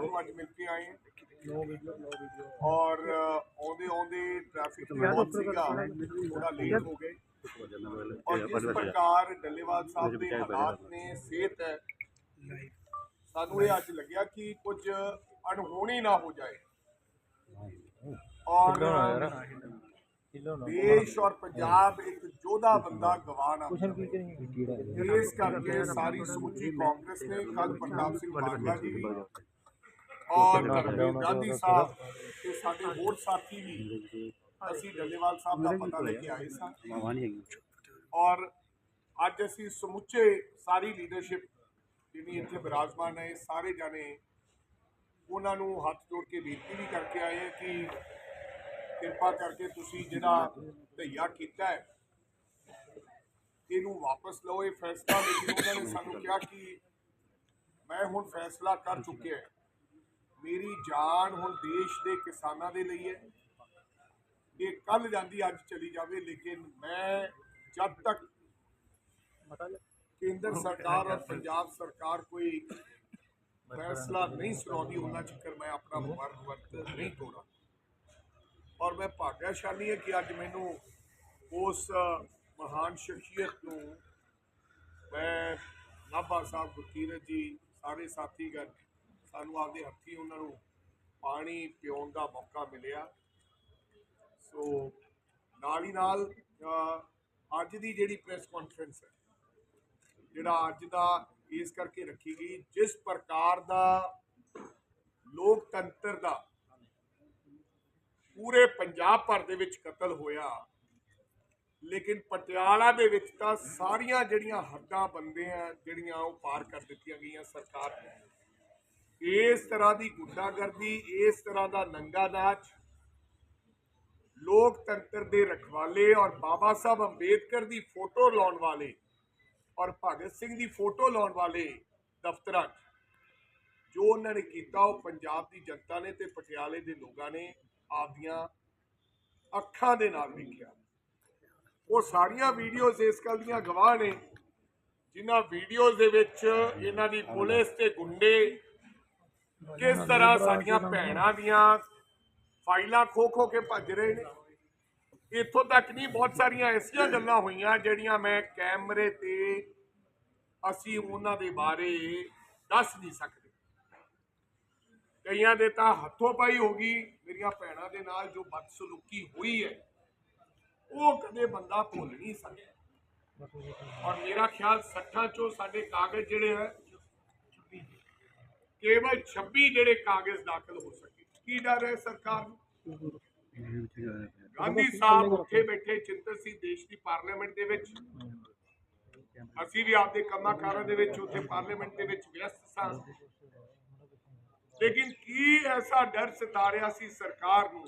ਸਾਹਿਬ ਨੂੰ ਅੱਜ ਮਿਲ ਕੇ ਆਏ ਹਾਂ ਔਰ ਆਉਂਦੇ ਆਉਂਦੇ ਟ੍ਰੈਫਿਕ ਬਹੁਤ ਸੀਗਾ। ਥੋੜਾ ਲੇਟ ਹੋ ਗਏ। ਔਰ ਜਿਸ ਪ੍ਰਕਾਰ ਡੱਲੇਵਾਲ ਸਾਹਿਬ ਦੇ ਹਾਲਾਤ ਨੇ ਸਿਹਤ ਹੈ। ਸਾਨੂੰ ਇਹ ਅੱਜ ਲੱਗਿਆ ਕਿ ਕੁਝ ਅਣਹੋਣੀ ਨਾ ਹੋ ਜਾਏ। ਔਰ ਦੇਸ਼ ਔਰ ਪੰਜਾਬ ਇੱਕ ਯੋਧਾ ਬੰਦਾ ਗਵਾ ਨਾ। ਇਸ ਕਰਕੇ ਸਾਰੀ ਸਮੁੱਚੀ ਕਾਂਗਰਸ ਨੇ ਕੱਲ ਪ੍ਰਤਾਪ ਸਿੰਘ ਬਾਜਵਾ ਜੀ ਔਰ ਧਰਮਵੀਰ ਗਾਂਧੀ ਸਾਹਿਬ ਤੇ ਸਾਡੇ ਹੋਰ ਸਾਥੀ ਵੀ ਅਸੀਂ ਡੱਲੇਵਾਲ ਸਾਹਿਬ ਦਾ ਪਤਾ ਲੈ ਕੇ ਆਏ ਸਾਂ। ਔਰ ਅੱਜ ਅਸੀਂ ਸਮੁੱਚੇ ਸਾਰੀ ਲੀਡਰਸ਼ਿਪ ਜਿਹੜੀ ਇੱਥੇ ਬਿਰਾਜਮਾਨ ਹੈ ਸਾਰੇ ਜਾਣੇ ਉਹਨਾਂ ਨੂੰ ਹੱਥ ਜੋੜ ਕੇ ਬੇਨਤੀ ਵੀ ਕਰਕੇ ਆਏ ਕਿ ਕਿਰਪਾ ਕਰਕੇ ਤੁਸੀਂ ਜਿਹੜਾ ਧਈਆ ਕੀਤਾ ਹੈ ਇਹਨੂੰ ਵਾਪਸ ਲਓ। ਇਹ ਫੈਸਲਾ ਲੇਕਿਨ ਉਹਨਾਂ ਨੇ ਸਾਨੂੰ ਕਿਹਾ ਕਿ ਮੈਂ ਹੁਣ ਫੈਸਲਾ ਕਰ ਚੁੱਕਿਆ ਹਾਂ। ਮੇਰੀ ਜਾਨ ਹੁਣ ਦੇਸ਼ ਦੇ ਕਿਸਾਨਾਂ ਦੇ ਲਈ ਹੈ। ਇਹ ਕੱਲ ਜਾਂਦੀ, ਅੱਜ ਚਲੀ ਜਾਵੇ, ਲੇਕਿਨ ਮੈਂ ਜਦ ਤੱਕ ਕੇਂਦਰ ਸਰਕਾਰ ਔਰ ਪੰਜਾਬ ਸਰਕਾਰ ਕੋਈ ਫੈਸਲਾ ਨਹੀਂ ਸੁਣਾਉਂਦੀ, ਉਹਨਾਂ ਚਿਕਰ ਮੈਂ ਆਪਣਾ ਵਰਤ ਵਰਤ ਨਹੀਂ ਤੋੜਾ। ਔਰ ਮੈਂ ਭਾਗਿਆਸ਼ਾਲੀ ਹਾਂ ਕਿ ਅੱਜ ਮੈਨੂੰ ਉਸ ਮਹਾਨ ਸ਼ਖਸੀਅਤ ਨੂੰ ਮੈਂ ਨਾਭਾ ਸਾਹਿਬ ਗੁਰਕੀਰਤ ਜੀ, ਸਾਰੇ ਸਾਥੀਗਣ ਸਾਨੂੰ ਆਪਦੇ ਹੱਥੀਂ ਉਹਨਾਂ ਨੂੰ ਪਾਣੀ ਪਿਉਣ ਦਾ ਮੌਕਾ ਮਿਲਿਆ। ਸੋ ਨਾਲ ਹੀ ਨਾਲ ਅੱਜ ਦੀ ਜਿਹੜੀ ਪ੍ਰੈਸ ਕਾਨਫਰੰਸ ਹੈ, ਜਿਹੜਾ ਅੱਜ ਦਾ ਇਸ ਕਰਕੇ ਰੱਖੀ ਗਈ, ਜਿਸ ਪ੍ਰਕਾਰ ਦਾ ਲੋਕਤੰਤਰ ਦਾ ਪੂਰੇ ਪੰਜਾਬ ਭਰ ਦੇ ਵਿੱਚ ਕਤਲ ਹੋਇਆ, ਲੇਕਿਨ ਪਟਿਆਲਾ ਦੇ ਵਿੱਚ ਤਾਂ ਸਾਰੀਆਂ ਜਿਹੜੀਆਂ ਹੱਦਾਂ ਬੰਦੇ ਆ, ਜਿਹੜੀਆਂ ਉਹ ਪਾਰ ਕਰ ਦਿੱਤੀਆਂ ਗਈਆਂ ਸਰਕਾਰ ਨੇ। ਇਸ ਤਰ੍ਹਾਂ ਦੀ ਗੁੰਡਾਗਰਦੀ, ਇਸ ਤਰ੍ਹਾਂ ਦਾ ਨੰਗਾ ਨਾਚ ਲੋਕਤੰਤਰ ਦੇ ਰਖਵਾਲੇ ਔਰ ਬਾਬਾ ਸਾਹਿਬ ਅੰਬੇਦਕਰ ਦੀ ਫੋਟੋ ਲਾਉਣ ਵਾਲੇ ਔਰ ਭਗਤ ਸਿੰਘ ਦੀ ਫੋਟੋ ਲਾਉਣ ਵਾਲੇ ਦਫ਼ਤਰਾਂ 'ਚ, ਜੋ ਉਹਨਾਂ ਨੇ ਕੀਤਾ, ਉਹ ਪੰਜਾਬ ਦੀ ਜਨਤਾ ਨੇ ਤੇ ਪਟਿਆਲੇ ਦੇ ਲੋਕਾਂ ਨੇ ਆਪਦੀਆਂ ਅੱਖਾਂ ਦੇ ਨਾਲ ਵੇਖਿਆ। ਉਹ ਸਾਰੀਆਂ ਵੀਡੀਓਜ਼ ਇਸ ਗੱਲ ਦੀਆਂ ਗਵਾਹ ਨੇ, ਜਿਨ੍ਹਾਂ ਵੀਡੀਓਜ਼ ਦੇ ਵਿੱਚ ਇਹਨਾਂ ਦੀ ਪੁਲਿਸ ਤੇ ਗੁੰਡੇ ਕਿਸ ਤਰ੍ਹਾਂ ਸਾਡੀਆਂ ਭੈਣਾਂ ਦੀਆਂ ਫਾਈਲਾਂ ਖੋ ਖੋ ਕੇ ਭੱਜ ਰਹੇ ਨੇ? ਇੱਥੋਂ ਤੱਕ ਨਹੀਂ ਬਹੁਤ ਸਾਰੀਆਂ ਐਸੀਆਂ ਗੱਲਾਂ ਹੋਈਆਂ ਜਿਹੜੀਆਂ ਮੈਂ ਕੈਮਰੇ ਤੇ ਅਸੀਂ ਉਹਨਾਂ ਦੇ ਬਾਰੇ ਦੱਸ ਨਹੀਂ ਸਕਦੇ। ਕਈਆਂ ਦੇ ਤਾਂ ਹੱਥੋਂ ਪਾਈ ਹੋ ਗਈ ਮੇਰੀਆਂ ਭੈਣਾਂ ਦੇ ਨਾਲ ਜੋ ਬਦਸਲੂਕੀ ਹੋਈ ਹੈ ਉਹ ਕਦੇ ਬੰਦਾ ਭੁੱਲ ਨਹੀਂ ਸਕਦਾ ਔਰ ਮੇਰਾ ਖਿਆਲ 60 ਚੋਂ ਸਾਡੇ ਕਾਗਜ਼ ਜਿਹੜੇ ਹੈ ਕੇਵਲ 26 ਜਿਹੜੇ ਕਾਗਜ਼ ਦਾਖਲ ਹੋ ਸਕੇ। ਕੀ ਡਰ ਹੈ ਸਰਕਾਰ ਨੂੰ? ਗਾਂਧੀ ਸਾਹਿਬ ਉੱਥੇ ਬੈਠੇ, ਚਿੰਤਨ ਸੀ ਦੇਸ਼ ਦੀ ਪਾਰਲੀਮੈਂਟ ਦੇ ਵਿੱਚ। ਅਸੀਂ ਵੀ ਆਪਦੇ ਕੰਮਾਂ ਕਾਰਾਂ ਦੇ ਵਿੱਚ, ਉੱਥੇ ਪਾਰਲੀਮੈਂਟ ਦੇ ਵਿੱਚ ਵਿਅਸਤ ਸਾਂ। ਲੇਕਿਨ ਕੀ ਐਸਾ ਡਰ ਸਤਾ ਸੀ ਸਰਕਾਰ ਨੂੰ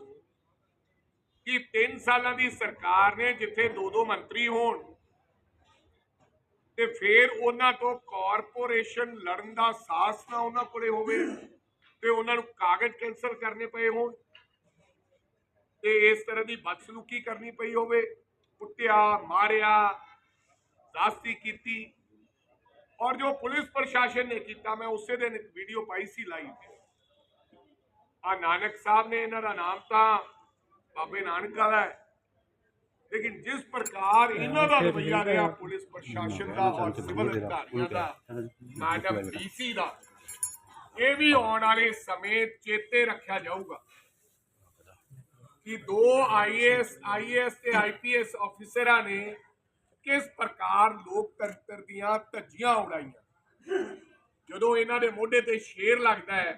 ਕਿ 3 ਸਾਲਾਂ ਦੀ ਸਰਕਾਰ ਨੇ ਜਿੱਥੇ ਦੋ ਦੋ ਮੰਤਰੀ ਹੋਣ ਤੇ ਫਿਰ ਉਹਨਾਂ ਤੋਂ ਕਾਰਪੋਰੇਸ਼ਨ ਲੜਨ ਦਾ ਸਾਹਸ ਨਾ ਉਹਨਾਂ ਕੋਲੇ ਹੋਵੇ ਤੇ ਉਹਨਾਂ ਨੂੰ ਕਾਗਜ਼ ਕੈਂਸਲ ਕਰਨੇ ਪਏ ਹੋਣ ਤੇ ਇਸ ਤਰ੍ਹਾਂ ਦੀ ਬਦਸਲੂਕੀ ਕਰਨੀ ਪਈ ਹੋਵੇ, ਕੁੱਟਿਆ, ਮਾਰਿਆ ਦਾਸਤੀ ਕੀਤੀ। ਔਰ ਜੋ ਪੁਲਿਸ ਪ੍ਰਸ਼ਾਸਨ ਨੇ ਕੀਤਾ, ਮੈਂ ਉਸੇ ਦਿਨ ਵੀਡੀਓ ਪਾਈ ਸੀ ਲਾਈਵ ਆ ਨਾਨਕ ਸਾਹਿਬ ਨੇ ਇਹਨਾਂ ਦਾ ਨਾਮ ਤਾਂ ਬਾਬੇ ਨਾਨਕ ਵਾਲਾ ਹੈ। ਲੇਕਿਨ ਜਿਸ ਪ੍ਰਕਾਰ ਇਹਨਾਂ ਦਾ ਰਵੱਈਆ ਰਿਹਾ ਪੁਲਿਸ ਪ੍ਰਸ਼ਾਸਨ ਦਾ ਔਰ ਸਿਵਲ ਅਧਿਕਾਰੀਆਂ ਦਾ ਮੈਡਮ ਡੀਸੀ ਦਾ। ਇਹ ਵੀ ਆਉਣ ਵਾਲੇ ਸਮੇਂ ਚੇਤੇ ਰੱਖਿਆ ਜਾਊਗਾ ਕਿ ਦੋ ਆਈਏਐਸ ਆਈਏਐਸ ਤੇ ਆਈਪੀਐਸ ਅਫਸਰਾਂ ਨੇ ਕਿਸ ਪ੍ਰਕਾਰ ਲੋਕਤੰਤਰ ਦੀਆਂ ਧੱਜੀਆਂ ਉਡਾਈਆਂ। ਜਦੋਂ ਇਹਨਾਂ ਦੇ ਮੋਢੇ ਤੇ ਸ਼ੇਰ ਲੱਗਦਾ ਹੈ